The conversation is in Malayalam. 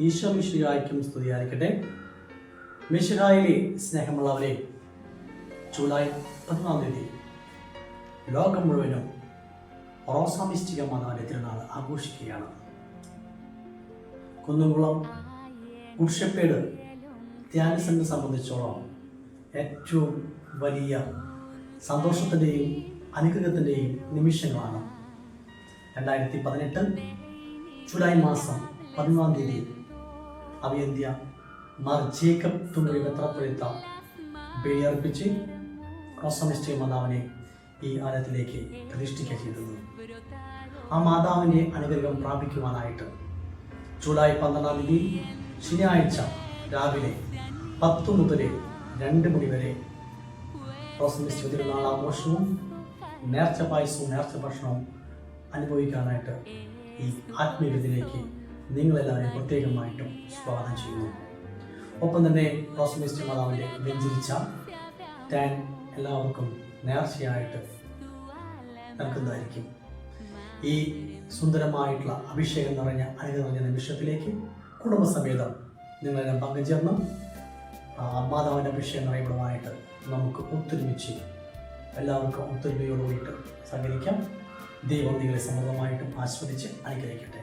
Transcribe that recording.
ഈശോ മിശിഹായ്ക്കും സ്തുതിയായിരിക്കട്ടെ. മിശിഹായിലെ സ്നേഹമുള്ളവരെ ജൂലൈ പതിനാം തീയതി ലോകം മുഴുവനും റോസാമിസ്റ്റിക മാതാവിന്റെ തിരുനാൾ ആഘോഷിക്കുകയാണ്. കുന്നുകുളം ഗുഡ്ഷപ്പേട് ധ്യാനസെന്നെ സംബന്ധിച്ചോളം ഏറ്റവും വലിയ സന്തോഷത്തിന്റെയും അനുഗ്രഹത്തിന്റെയും നിമിഷങ്ങളാണ്. രണ്ടായിരത്തി പതിനെട്ട് ജൂലൈ മാസം പതിമൂന്നാം തീയതി അഭിയന്ത്യ മാർ ജേക്കബ് തുമ്പി വെത്രപ്പുഴത്ത ബലിയർപ്പിച്ച് റോസമിസ്റ്റേ മാതാവിനെ ഈ ആലയത്തിലേക്ക് പ്രതിഷ്ഠിക്കുക ചെയ്തത് ആ മാതാവിനെ അനുഗ്രഹം പ്രാപിക്കുവാനായിട്ട് ജൂലൈ പന്ത്രണ്ടാം തീയതി ശനിയാഴ്ച രാവിലെ പത്ത് മുതൽ രണ്ട് മണി വരെ റോസമിസ്റ്റേ തിരുനാൾ ആഘോഷവും നേർച്ച പായസവും നേർച്ച ഭക്ഷണവും അനുഭവിക്കാനായിട്ട് ഈ ആത്മീയതയിലേക്ക് നിങ്ങളെല്ലാവരെയും പ്രത്യേകമായിട്ടും സ്വാഗതം ചെയ്യുന്നു. ഒപ്പം തന്നെ റോസമിസ്റ്റർ മാതാവിന്റെ വെഞ്ചരിച്ച ടാൻ എല്ലാവർക്കും നേർച്ചയായിട്ട് നൽകുന്നതായിരിക്കും ഈ സുന്ദരമായിട്ടുള്ള അഭിഷേകം നിറഞ്ഞ അനുഗ്രഹം നിറഞ്ഞ നിമിഷത്തിലേക്ക് കുടുംബസമേതം നിങ്ങളെല്ലാം പങ്കുചേർന്ന് മാതാവിന്റെ അഭിഷേകം നിറയപ്പെടുവാനായിട്ട് നമുക്ക് ഒത്തൊരുമിച്ച് എല്ലാവർക്കും ഒത്തൊരുമയോടുകൂടിയിട്ട് സഹകരിക്കാം. ദൈവം നിങ്ങളെ സമൃദ്ധമായിട്ടും ആസ്വദിച്ച് അനുഗ്രഹിക്കട്ടെ.